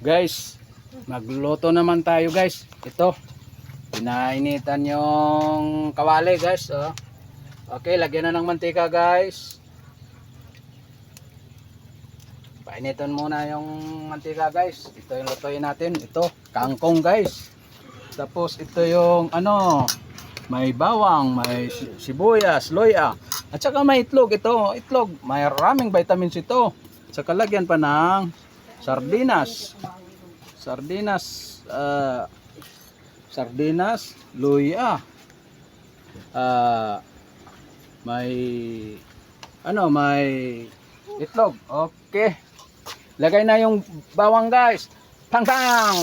Guys, magluto naman tayo guys. Ito, pinainitan yung kawali guys. Oh. Okay, lagyan na ng mantika guys. Painitan muna yung mantika guys. Ito yung lutuin natin. Ito, kangkong guys. Tapos ito yung ano, may bawang, may si- sibuyas, loya. At saka may itlog ito, itlog. May maraming vitamins ito. At saka lagyan pa ng sardinas. Sardinas, ah, sardinas, luya. Ah, may ano, may itlog. Okay. Lagay na yung bawang, guys. Pang pang.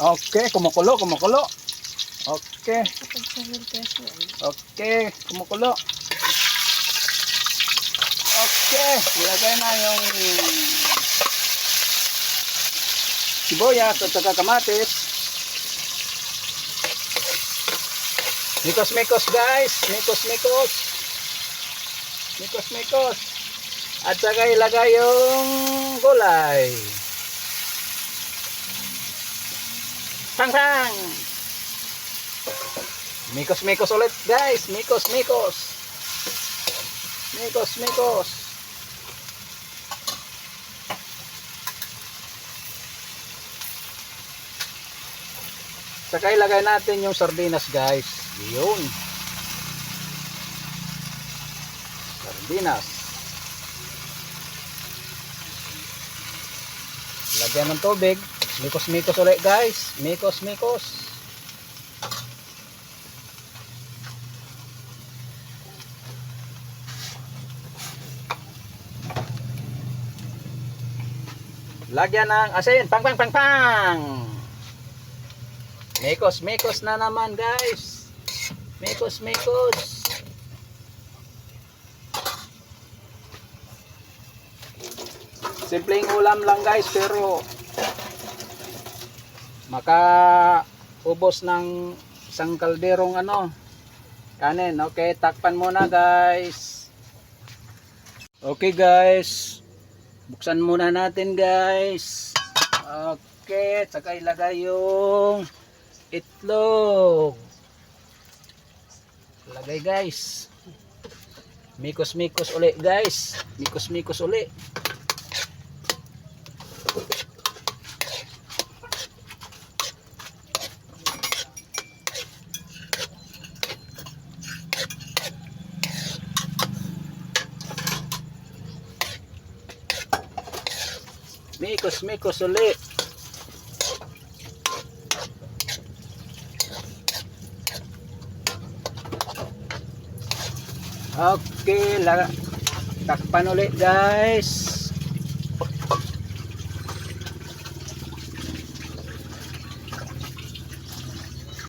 Okay, kumukulo, kumukulo. Okay. Okay, kumukulo. Okay, ilagay na yung sibuyas at saka kamatis. Mikos mikos guys, mikos mikos. Mikos mikos. At saka ilagay yung gulay. Pang pang. Mikos mikos ulit guys, mikos mikos. Mikos mikos. Saka ilagay natin yung sardinas guys. Yun. Sardinas. Lagyan ng tubig. Mikos-mikos ulit guys. Mikos-mikos. Lagyan ng asin. Pang pang pang pang. Mekos, mekos na naman guys. Mekos, mekos. Simpleng ulam lang guys pero maka ubos ng isang kalderong ano kanin. Okay, takpan muna guys. Okay guys. Buksan muna natin guys. Okay, tsaka ilagay yung itlog. Lagay guys. Mikos-mikos uli guys. Mikos-mikos uli. Mikos-mikos uli. Okay, la takpan ulit guys.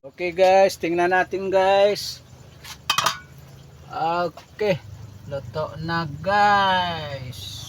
Okay guys, tingnan natin guys. Okay, luto na guys.